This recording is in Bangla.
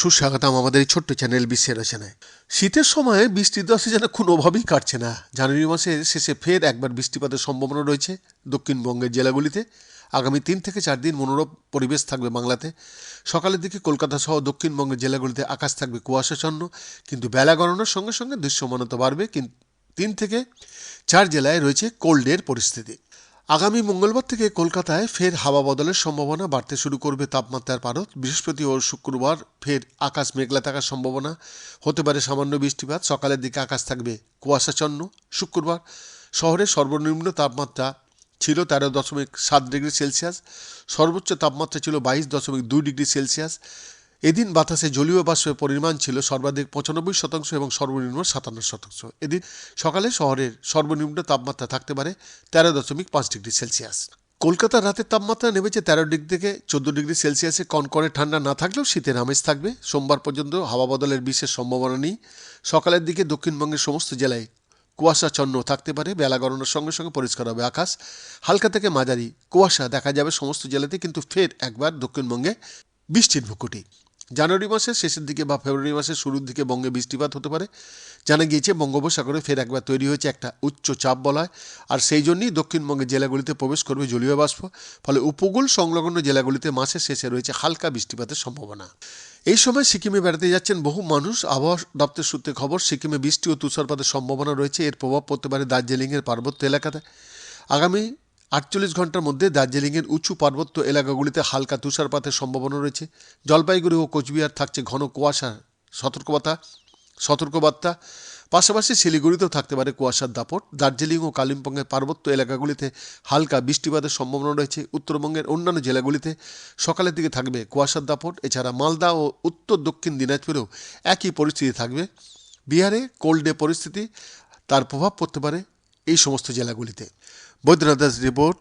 সুস্বাগতম আমাদের এই ছোট্ট চ্যানেল বিশ্বের রচনায়। শীতের সময় বৃষ্টির দশে যেন কোনোভাবেই কাটছে না। জানুয়ারি মাসের শেষে ফের একবার বৃষ্টিপাতের সম্ভাবনা রয়েছে দক্ষিণবঙ্গের জেলাগুলিতে। আগামী তিন থেকে চার দিন মনোরম পরিবেশ থাকবে বাংলাতে। সকালের দিকে কলকাতা সহ দক্ষিণবঙ্গের জেলাগুলিতে আকাশ থাকবে কুয়াশাচ্ছন্ন, কিন্তু বেলা গণনার সঙ্গে সঙ্গে দৃশ্যমানতা বাড়বে কিন্তু তিন থেকে চার জেলায় রয়েছে কোল্ডের পরিস্থিতি। আগামী মঙ্গলবার থেকে কলকাতায় ফের হাওয়া বদলের সম্ভাবনা বাড়তে শুরু করবে তাপমাত্রার পারদ। বৃহস্পতি ও শুক্রবার ফের আকাশ মেঘলা থাকার সম্ভাবনা। হতে পারে সামান্য বৃষ্টিপাত। সকালের দিকে আকাশ থাকবে কুয়াশাচন্ন শুক্রবার শহরের সর্বনিম্ন তাপমাত্রা ছিল তেরো দশমিক সাত ডিগ্রি সেলসিয়াস। সর্বোচ্চ তাপমাত্রা ছিল বাইশ দশমিক দুই ডিগ্রি সেলসিয়াস। এদিন বাতাসে জলীয় বাষ্পের পরিমাণ ছিল সর্বাধিক পঁচানব্বই শতাংশ এবং সর্বনিম্ন সাতান্ন শতাংশ। এদিন সকালে শহরের সর্বনিম্ন তাপমাত্রা থাকতে পারে তেরো দশমিক পাঁচ ডিগ্রি সেলসিয়াস। কলকাতার রাতের তাপমাত্রা নেমেছে তেরো ডিগ্রি থেকে চোদ্দ ডিগ্রি সেলসিয়াসে। কনকনে ঠান্ডা না থাকলেও শীতের আমেজ থাকবে। সোমবার পর্যন্ত হাওয়া বদলের বিশেষ সম্ভাবনা নেই। সকালের দিকে দক্ষিণবঙ্গের সমস্ত জেলায় কুয়াশাচ্ছন্ন থাকতে পারে। বেলা গণনার সঙ্গে সঙ্গে পরিষ্কার হবে আকাশ। হালকা থেকে মাঝারি কুয়াশা দেখা যাবে সমস্ত জেলাতে, কিন্তু ফের একবার দক্ষিণবঙ্গে বৃষ্টির ভুকুটি জানুয়ারি মাসের শেষের দিকে বা ফেব্রুয়ারি মাসের শুরুর দিকে বঙ্গে বৃষ্টিপাত হতে পারে। জানা গিয়েছে, বঙ্গোপসাগরে ফের একবার তৈরি হয়েছে একটা উচ্চ চাপ বলয় আর সেই জন্যই দক্ষিণবঙ্গের জেলাগুলিতে প্রবেশ করবে জলীয় বাষ্প। ফলে উপকূল সংলগ্ন জেলাগুলিতে মাসের শেষে রয়েছে হালকা বৃষ্টিপাতের সম্ভাবনা। এই সময় সিকিমে বেড়াতে যাচ্ছেন বহু মানুষ। আবহাওয়া দপ্তর সূত্রে খবর, সিকিমে বৃষ্টি ও তুষারপাতের সম্ভাবনা রয়েছে। এর প্রভাব পড়তে পারে দার্জিলিংয়ের পার্বত্য এলাকাতে। আগামী আটচল্লিশ ঘণ্টার মধ্যে দার্জিলিংয়ের উঁচু পার্বত্য এলাকাগুলিতে হালকা তুষারপাতের সম্ভাবনা রয়েছে। জলপাইগুড়ি ও কোচবিহার থাকছে ঘন কুয়াশা সতর্কবার্তা সতর্কবার্তা। পাশাপাশি শিলিগুড়িতেও থাকতে পারে কুয়াশার দাপট। দার্জিলিং ও কালিম্পংয়ের পার্বত্য এলাকাগুলিতে হালকা বৃষ্টিপাতের সম্ভাবনা রয়েছে। উত্তরবঙ্গের অন্যান্য জেলাগুলিতে সকালের দিকে থাকবে কুয়াশার দাপট। এছাড়া মালদা ও উত্তর দক্ষিণ দিনাজপুরেও একই পরিস্থিতি থাকবে। বিহারে কোল্ড ডে পরিস্থিতি, তার প্রভাব পড়তে পারে। এই সমস্ত জেলাগুলিতে। বৈদ্যনাথ দাস রিপোর্ট।